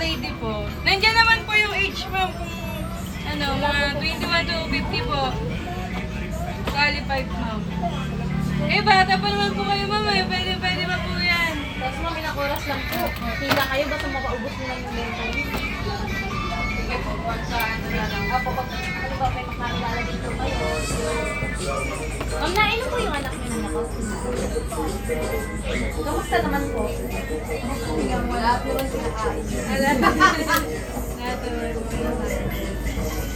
lady po. Nandiyan naman po yung age, ma'am, kung ano, mga 21 to 50 po. Qualified, ma'am. Eh, bata pa naman po kayo, ma'am. Eh. Pwede, pwede pa po yan. Tapos mga ilang oras lang po. Hila kayo, basta makaubos mo lang yung benta niyo. Sige po, pagka ano na lang. Apo, pag ano ba, may makakilala dito kayo. Ma'am, nainom po yung anak niyo. Kamusta naman po? Wala po rin kinakain.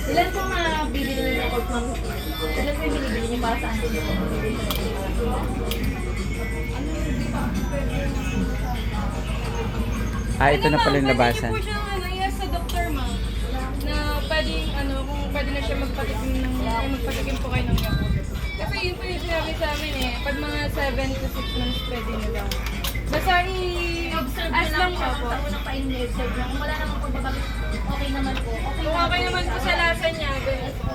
Ilan po mga bibili niyo na court, ma'am? Ilan po yung binibili niyo para saan? Ah, ito na Ano, pala yung labasan. Pwede siyang ano, yes, sa doktor, ma'am. Na pwedeng, ano, kung pwede na siya magpatikim ng, ay magpatikim po kayo ng Yakult. Kasi yun po yung sinabi sa amin eh. Pag mga 7 to 6 months, pwede na daw. Basta Observe i-as niyo lang siya. siya po. Sa unang pain observe lang. Kung wala namang pagbabago, okay naman po. Okay Kung okay naman po sa lasa niya, ganun po.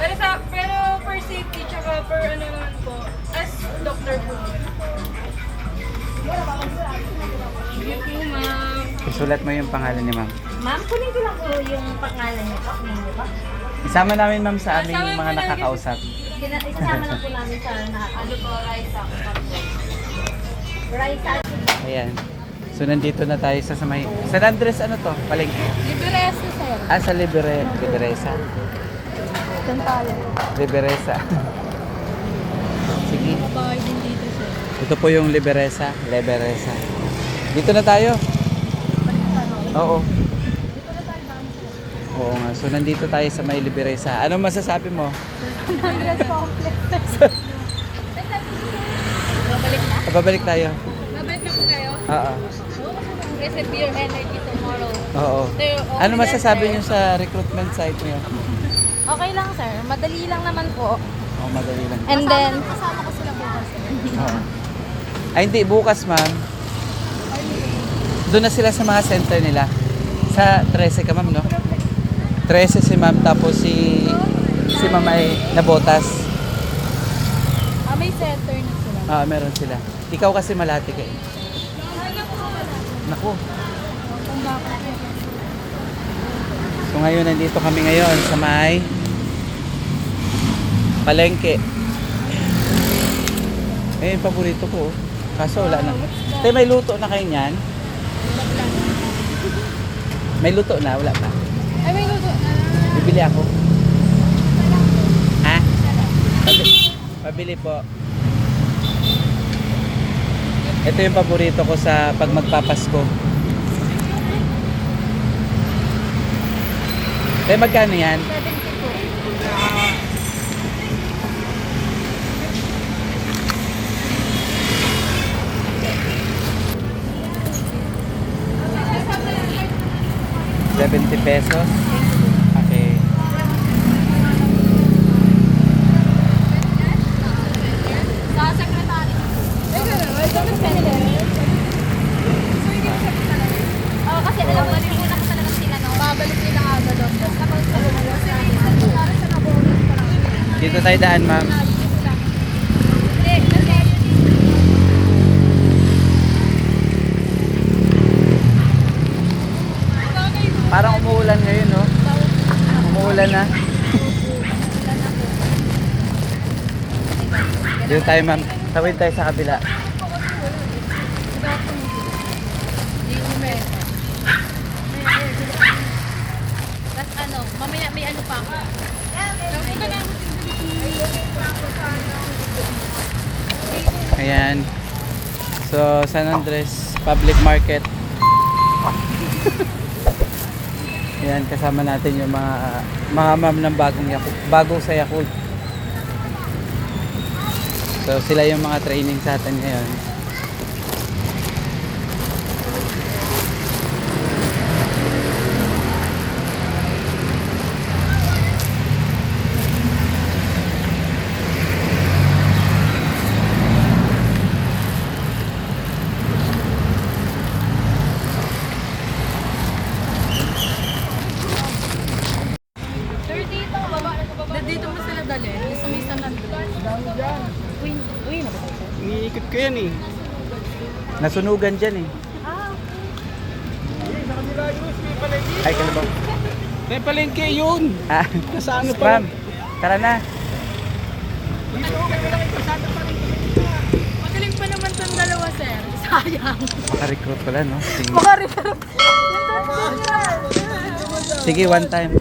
Pero sa, pero for safety, tsaka for ano naman po, as doctor po. Sige po, ma'am. Isulat mo yung pangalan ni ma'am. Ma'am, kunin ko lang po yung pangalan niyo po. Name niyo po. Isama namin ma'am sa aming Isama mga namin. nakakausap. Isasama lang po namin sa ano po, Raisa. Raisa. Ayan. So nandito na tayo sa samay. San Andres ano to? Palengke. Libereso, sir. Ah, sa Libere, Liberesa. Santalo. Liberesa. Sige. Bahay din dito, sir. Ito po yung Liberesa, Liberesa. Dito na tayo. Oo. Oo nga. So nandito tayo sa may Liberesa. Ano masasabi mo? Andres Complex. Babalik na? Babalik tayo. Mabait na po kayo. Oo. Kasi Beer Energy tomorrow. Oo. Sir, okay Ano masasabi niyo sa recruitment site niyo? Okay lang, sir. Madali lang naman po. Oh, madali lang. And then... Kasama ko sila bukas, sir. Oo. Ay, hindi. Bukas, ma'am. Doon na sila sa mga center nila. Sa 13 ka, ma'am, no? 13 si ma'am, tapos si si ma'am ay nabotas. Ah, may center na sila. Ah, meron sila. Ikaw kasi malati ka eh. Naku. So ngayon, nandito kami ngayon sa may palengke. Eh, yung paborito ko. oh. Kaso wala na. Tay, may luto na kayo niyan? May luto na, wala pa. Ay, may luto. Bibili ako. Pabili, pabili po. Ito yung paborito ko sa pag magpapasko. Eh, magkano yan? 70 po. Seventy pesos. Okay. Sa secretary. Ay, gano'n. Ay, gano'n. Oo, kasi alam mo, hindi na ko talaga sila, no? Babalik nila agad doon. Tapos kapag sa lang. Dito tayo daan, ma'am. Parang umuulan ngayon, no? Umuulan na. Dito tayo, ma'am. Tawid tayo sa kabila. Tapos ano, mamaya may ano Ayan. So, San Andres Public Market. Ayan, kasama natin yung mga mga ma'am ng bagong Yakult, bagong sa Yakult. So, sila yung mga training sa atin ngayon. Sir, dito, baba na baba. Dito mo sila dali. Sa may San Andres. Uy, uy, na ba? Iniikot ko yan eh. Nasunugan dyan eh. Ah, Ay, kalabaw. May palengke yun. Ah, Nasa ano pa? ma'am, tara na. Magaling pa naman tong dalawa, sir. Sayang. Ka-recruit pala, no? Sige. Makarecruit. Sige, one time.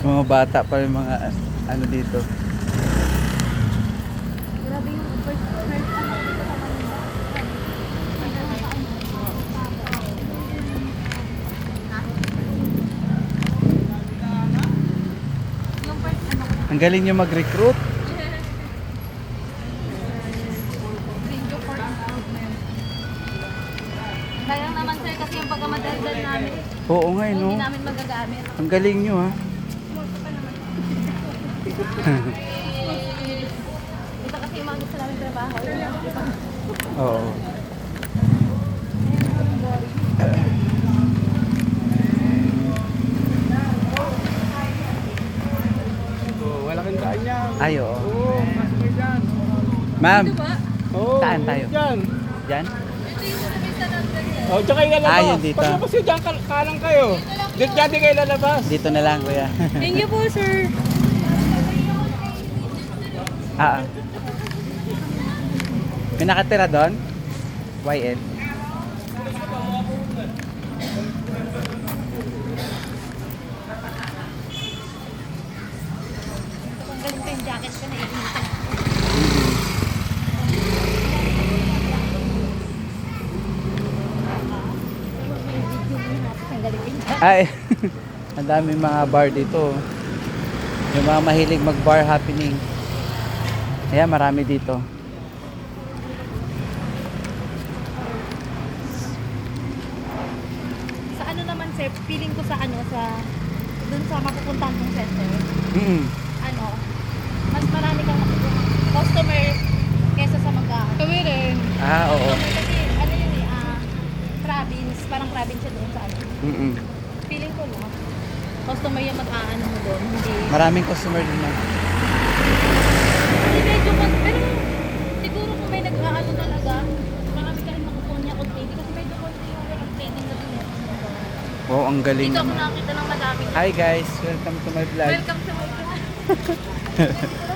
Mga bata pa yung mga ano dito. Grabe yung first, first ano dito sa Manila. Ang galing nyo mag-recruit. Kaya naman sir kasi yung pagkamadaldal namin, Oo nga, eh, no? hindi namin magagamit. Ang galing nyo, ha? Ito kasi yung mga gusto namin trabaho. Oo. Oh, wala kang daan yan. Ay, oo. Oo, mas may dyan. Ma'am, Oo, Saan tayo? Dyan. dyan? Oh, dyan kayo lalabas. Ah, yun dito. Pag kasi dyan ka- kalang kayo. Dito dyan din kayo lalabas. Dito na lang, kuya. Thank you po, sir. Ah. May nakatira doon? YN? Ganito yung jacket ko na iinitan. Ay, ang daming mga bar dito. Yung mga mahilig mag-bar happening. Ayan, marami dito. Sa ano naman sir, feeling ko sa ano, sa dun sa mapupuntahan kong center, Mm. ano, mas marami kang makukuha customer kesa sa mag Kami rin. Ah, oo. Customer kasi ano yun eh, ah, province, parang province siya doon sa ano. Mm-mm. Feeling ko no, customer yung mag-aano mo doon, hindi. Maraming customer din na. Hindi medyo mas, pero siguro kung may nag-aano talaga, marami ka rin makukuha niya kung trading kasi medyo konti yung work of trading na din. Wow, ang galing Dito ako naman. nakakita ng madami. Hi guys, welcome to my vlog. Welcome to my vlog.